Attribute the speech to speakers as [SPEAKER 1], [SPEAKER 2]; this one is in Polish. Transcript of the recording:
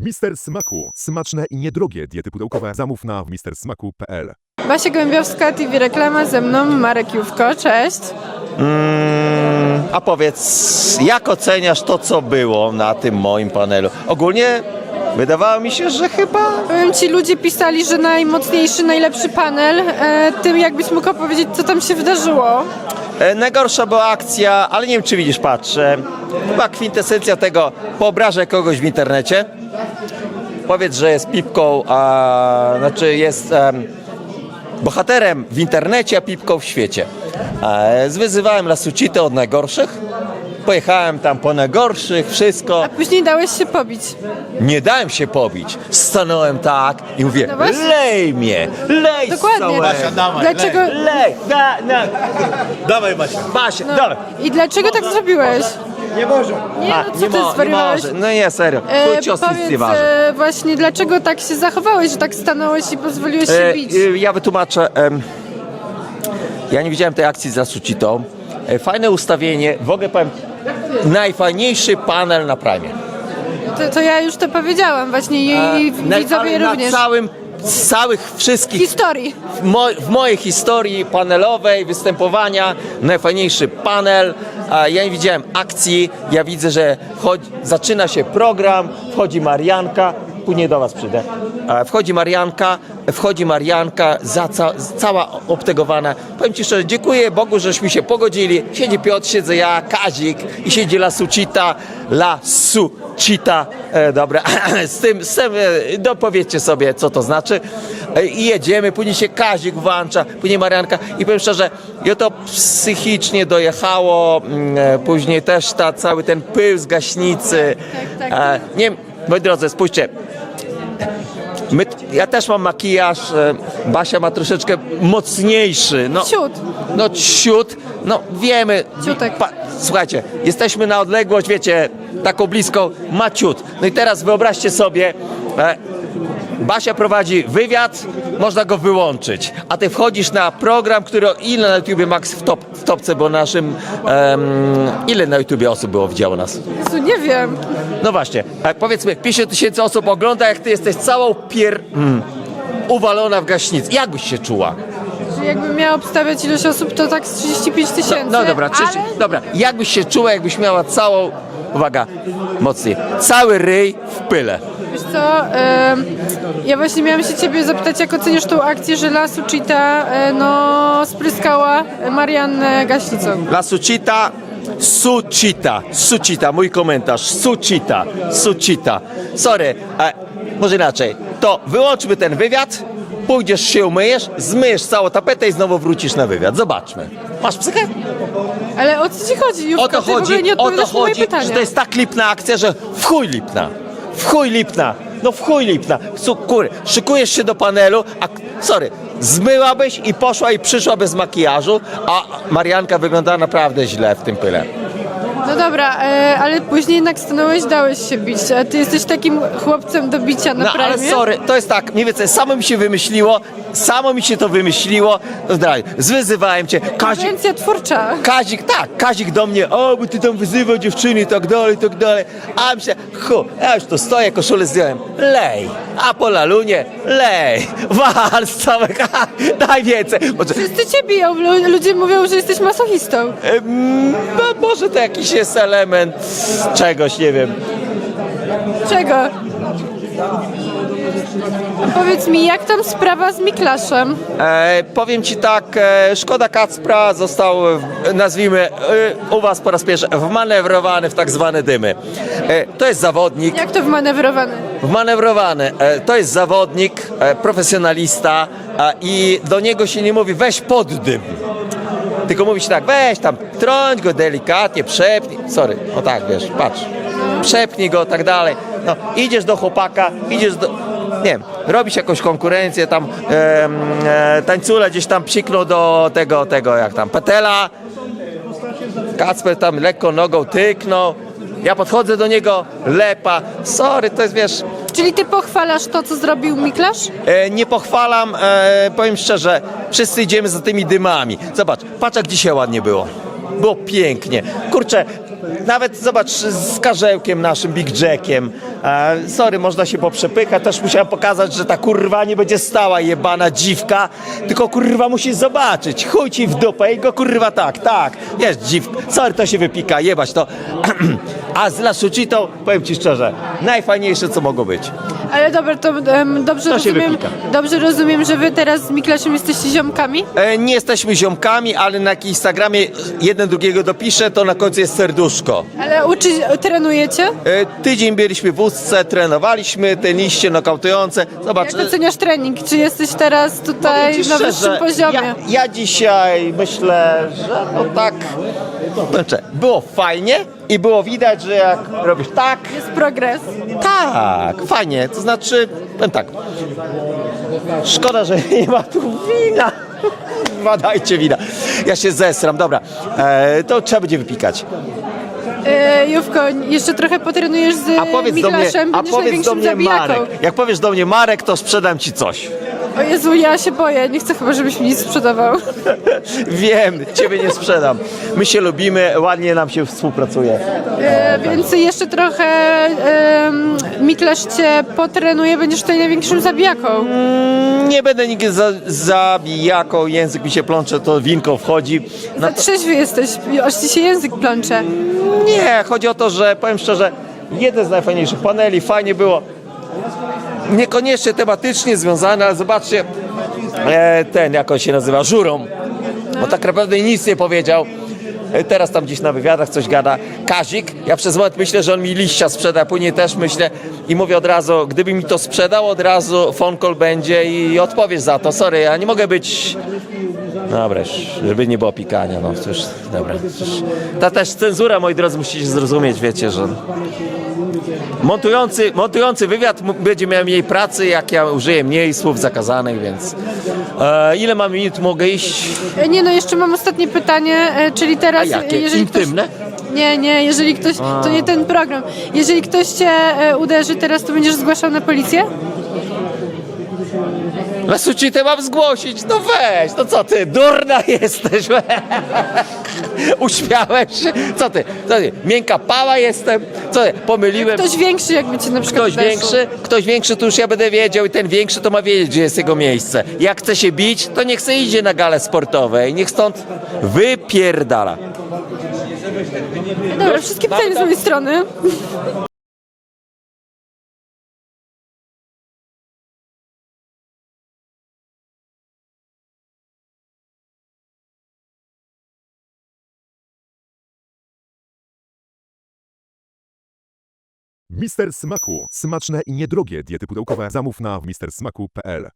[SPEAKER 1] Mister Smaku. Smaczne i niedrogie diety pudełkowe. Zamów na mistersmaku.pl.
[SPEAKER 2] Basia Gołębiowska, TV Reklama, ze mną Marek Jówko, cześć.
[SPEAKER 3] Mm, a powiedz, jak oceniasz to, co było na tym moim panelu? Ogólnie wydawało mi się, że chyba
[SPEAKER 2] Powiem Ci, ludzie pisali, że najmocniejszy, najlepszy panel. E, ty jakbyś mógł opowiedzieć, co tam się wydarzyło?
[SPEAKER 3] e, najgorsza była akcja, ale nie wiem, czy widzisz, patrzę. Chyba kwintesencja tego, poobrażę kogoś w internecie. Powiedz, że jest pipką, a znaczy jest em, bohaterem w internecie, a pipką w świecie. E, zwyzywałem Lasucitę od najgorszych. Pojechałem tam po najgorszych, wszystko.
[SPEAKER 2] A później dałeś się pobić.
[SPEAKER 3] Nie dałem się pobić. Stanąłem tak i mówię,
[SPEAKER 2] No właśnie.
[SPEAKER 3] lej mnie, lej
[SPEAKER 2] Dokładnie.
[SPEAKER 4] Basia, dawaj,
[SPEAKER 2] Dlaczego?
[SPEAKER 3] Lej, na, na.
[SPEAKER 4] Dawaj Basia.
[SPEAKER 3] Basia,
[SPEAKER 2] No,
[SPEAKER 3] dawaj.
[SPEAKER 2] I dlaczego tak zrobiłeś?
[SPEAKER 4] Nie może.
[SPEAKER 2] Nie,
[SPEAKER 3] A,
[SPEAKER 2] no co
[SPEAKER 3] nie,
[SPEAKER 2] ty
[SPEAKER 3] mo- nie
[SPEAKER 2] zwariowałeś?
[SPEAKER 3] może. No nie, serio.
[SPEAKER 2] E,
[SPEAKER 3] cios nic nie
[SPEAKER 2] powiedz
[SPEAKER 3] waży.
[SPEAKER 2] e, właśnie, dlaczego tak się zachowałeś, że tak stanąłeś i pozwoliłeś się
[SPEAKER 3] E,
[SPEAKER 2] bić?
[SPEAKER 3] e, ja wytłumaczę. em, ja nie widziałem tej akcji z Lasucitą. E, fajne ustawienie. W ogóle powiem, najfajniejszy panel na Prime.
[SPEAKER 2] To, to ja już to powiedziałam właśnie i, i
[SPEAKER 3] Na-
[SPEAKER 2] widzowie
[SPEAKER 3] ale
[SPEAKER 2] również.
[SPEAKER 3] Na całym, z całych wszystkich
[SPEAKER 2] Historii.
[SPEAKER 3] w, mo w mojej historii panelowej, występowania, najfajniejszy panel. A ja nie widziałem akcji, ja widzę, że chodzi, zaczyna się program, wchodzi Marianka, później do Was przyjdę. Wchodzi Marianka, wchodzi Marianka, za ca cała obtegowana. Powiem Ci szczerze, dziękuję Bogu, żeśmy się pogodzili. Siedzi Piotr, siedzę ja, Kazik i siedzi Lasucita, Lasucita. E, dobra, z tym, z tym e, dopowiedzcie sobie, co to znaczy. E, I jedziemy, później się Kazik włącza, później Marianka i powiem szczerze, ja to psychicznie dojechało, mm, e, później też ta, cały ten pył z gaśnicy.
[SPEAKER 2] Tak, tak.
[SPEAKER 3] E, nie wiem, moi drodzy, spójrzcie, My, ja też mam makijaż, e, Basia ma troszeczkę mocniejszy. No,
[SPEAKER 2] Ciut.
[SPEAKER 3] No ciut, no wiemy.
[SPEAKER 2] Ciutek.
[SPEAKER 3] Słuchajcie, jesteśmy na odległość, wiecie, taką bliską, ma ciut. No i teraz wyobraźcie sobie, Basia prowadzi wywiad, można go wyłączyć, a ty wchodzisz na program, który ile na YouTubie Max w, top, w topce, bo naszym, em, ile na YouTubie osób było widziało nas?
[SPEAKER 2] Jezu, nie wiem.
[SPEAKER 3] No właśnie, a powiedzmy 50 tysięcy osób ogląda, jak ty jesteś całą pier... Mm, uwalona w gaśnicy. Jak byś się czuła?
[SPEAKER 2] Że jakbym miała obstawiać ilość osób, to tak z 35 tysięcy.
[SPEAKER 3] No dobra, czy,
[SPEAKER 2] ale...
[SPEAKER 3] dobra, jak byś się czuła, jakbyś miała całą, uwaga, mocniej, cały ryj w pyle.
[SPEAKER 2] Wiesz co, ja właśnie miałam się ciebie zapytać, jak oceniasz tą akcję, że Lasu Cheetah e, no, spryskała Mariannę gaśnicą.
[SPEAKER 3] La Sucita, Sucita, Sucita, mój komentarz, Sucita, Sucita. Sorry, e, może inaczej, to wyłączmy ten wywiad, pójdziesz się umyjesz, zmyjesz całą tapetę i znowu wrócisz na wywiad. Zobaczmy. Masz psychę?
[SPEAKER 2] Ale o co ci chodzi?
[SPEAKER 3] O to
[SPEAKER 2] Ty
[SPEAKER 3] chodzi, o to chodzi, że to jest tak lipna akcja, że w chuj lipna. W chuj lipna. No w chuj lipna. Kury, szykujesz się do panelu, a sorry, zmyłabyś i poszła i przyszła bez makijażu, a Marianka wyglądała naprawdę źle w tym pyle.
[SPEAKER 2] No dobra, e, ale później jednak stanąłeś, dałeś się bić. A ty jesteś takim chłopcem do bicia na
[SPEAKER 3] No ale sorry, to jest tak, mniej więcej samo mi się wymyśliło, samo mi się to wymyśliło, no dalej, zwyzywałem cię, Kazik,
[SPEAKER 2] twórcza.
[SPEAKER 3] Kazik, tak, Kazik do mnie, o, bo ty tam wyzywał dziewczyny i tak dalej, i tak dalej. A myślę, hu, ja już tu stoję, koszulę zdjąłem, lej, a po lalunie, lej, wal z całego, daj więcej. Może,
[SPEAKER 2] Wszyscy cię biją, lu- ludzie mówią, że jesteś masochistą.
[SPEAKER 3] em, no, może to jakiś jest element czegoś, nie wiem.
[SPEAKER 2] Czego? A powiedz mi, jak tam sprawa z Miklaszem?
[SPEAKER 3] E, powiem ci tak, e, Szkoda Kacpra został, e, nazwijmy, e, u was po raz pierwszy wmanewrowany w tak zwane dymy. E, to jest zawodnik,
[SPEAKER 2] Jak to wmanewrowany?
[SPEAKER 3] wmanewrowany, e, to jest zawodnik, e, profesjonalista e, i do niego się nie mówi weź pod dym. Tylko mówi się tak, weź tam, trąć go delikatnie, przepnij, sorry, o tak, wiesz, patrz, przepnij go, tak dalej. No, idziesz do chłopaka, idziesz do, nie wiem, robisz jakąś konkurencję, tam em, e, tańcula gdzieś tam psiknął do tego, tego, jak tam, petela, Kacper tam lekko nogą tyknął, ja podchodzę do niego, lepa, sorry, to jest, wiesz,
[SPEAKER 2] Czyli ty pochwalasz to, co zrobił Miklasz?
[SPEAKER 3] E, nie pochwalam, e, powiem szczerze, wszyscy idziemy za tymi dymami. Zobacz, patrz jak dzisiaj ładnie było. Było pięknie. Kurczę, nawet zobacz z karzełkiem naszym, Big Jackiem. E, sorry, można się poprzepychać, też musiałem pokazać, że ta kurwa nie będzie stała jebana dziwka, tylko kurwa musisz zobaczyć, chuj ci w dupę i go kurwa tak, tak, jest dziwka, sorry, to się wypika, jebać to. A z La Suchitą, powiem ci szczerze, najfajniejsze co mogło być.
[SPEAKER 2] Ale dobra, to em, dobrze
[SPEAKER 3] To się
[SPEAKER 2] rozumiem,
[SPEAKER 3] wypika.
[SPEAKER 2] dobrze rozumiem, że wy teraz z Miklaszem jesteście ziomkami?
[SPEAKER 3] E, nie jesteśmy ziomkami, ale na Instagramie jeden drugiego dopisze, to na końcu jest serduszko.
[SPEAKER 2] Ale uczy, trenujecie?
[SPEAKER 3] E, tydzień byliśmy w wózce, trenowaliśmy, te liście nokautujące. Zobacz,
[SPEAKER 2] Jak oceniasz trening? Czy jesteś teraz tutaj
[SPEAKER 3] powiem ci
[SPEAKER 2] na wyższym
[SPEAKER 3] szczerze,
[SPEAKER 2] poziomie?
[SPEAKER 3] Ja, ja dzisiaj myślę, że no tak, znaczy, było fajnie i było widać, że jak robisz tak,
[SPEAKER 2] Jest progres.
[SPEAKER 3] tak, fajnie, to znaczy, powiem tak, szkoda, że nie ma tu wina. Badajcie wina. Ja się zesram, dobra. E, to trzeba będzie wypikać.
[SPEAKER 2] E, Jówko, jeszcze trochę potrenujesz z
[SPEAKER 3] A powiedz do mnie,
[SPEAKER 2] Miklaszem,
[SPEAKER 3] a
[SPEAKER 2] będziesz
[SPEAKER 3] powiedz do
[SPEAKER 2] największym
[SPEAKER 3] mnie
[SPEAKER 2] zabijaką.
[SPEAKER 3] Marek. Jak powiesz do mnie Marek, to sprzedam ci coś.
[SPEAKER 2] O Jezu, ja się boję, nie chcę chyba, żebyś mi nic sprzedawał.
[SPEAKER 3] Wiem, ciebie nie sprzedam. My się lubimy, ładnie nam się współpracuje.
[SPEAKER 2] E, więc jeszcze trochę e, Miklasz cię potrenuje, będziesz tutaj największym zabijaką.
[SPEAKER 3] Nie będę nigdy za, zabijaką, język mi się plącze, to winko wchodzi. No,
[SPEAKER 2] Za trzeźwy jesteś, aż ci się język plącze.
[SPEAKER 3] nie, chodzi o to, że powiem szczerze, jeden z najfajniejszych paneli, fajnie było. Niekoniecznie tematycznie związane, ale zobaczcie, e, ten, jak on się nazywa, Żurą. Bo tak naprawdę nic nie powiedział. E, Teraz tam gdzieś na wywiadach coś gada. Kazik, ja przez moment myślę, że on mi liścia sprzeda, później też myślę i mówię od razu, gdyby mi to sprzedał, od razu phone call będzie i odpowiesz za to. Sorry, ja nie mogę być... Dobra, żeby nie było pikania, no cóż, dobra. Ta też cenzura, moi drodzy, musicie zrozumieć, wiecie, że... Montujący, montujący wywiad będzie miał mniej pracy, jak ja użyję mniej słów zakazanych, więc... E, ile mam minut mogę iść?
[SPEAKER 2] E, Nie no, jeszcze mam ostatnie pytanie, e, czyli teraz...
[SPEAKER 3] A jakie?
[SPEAKER 2] e, jeżeli
[SPEAKER 3] Intymne?
[SPEAKER 2] Ktoś, nie, nie, jeżeli ktoś... To nie ten program. Jeżeli ktoś cię uderzy teraz, to będziesz zgłaszał na policję?
[SPEAKER 3] Lasucitę mam zgłosić, no weź, no co ty, durna jesteś, uśmiałeś się, co ty, co ty, miękka pała jestem, co ty, pomyliłem,
[SPEAKER 2] Ktoś większy jakby cię na przykład
[SPEAKER 3] ktoś
[SPEAKER 2] uderzył.
[SPEAKER 3] większy, ktoś większy to już ja będę wiedział i ten większy to ma wiedzieć, gdzie jest jego miejsce. Jak chce się bić, to niech se idzie na gale sportowe i niech stąd wypierdala.
[SPEAKER 2] Dobra, wszystkie pytania z mojej strony.
[SPEAKER 1] Mister Smaku. Smaczne i niedrogie diety pudełkowe zamów na mistersmaku.pl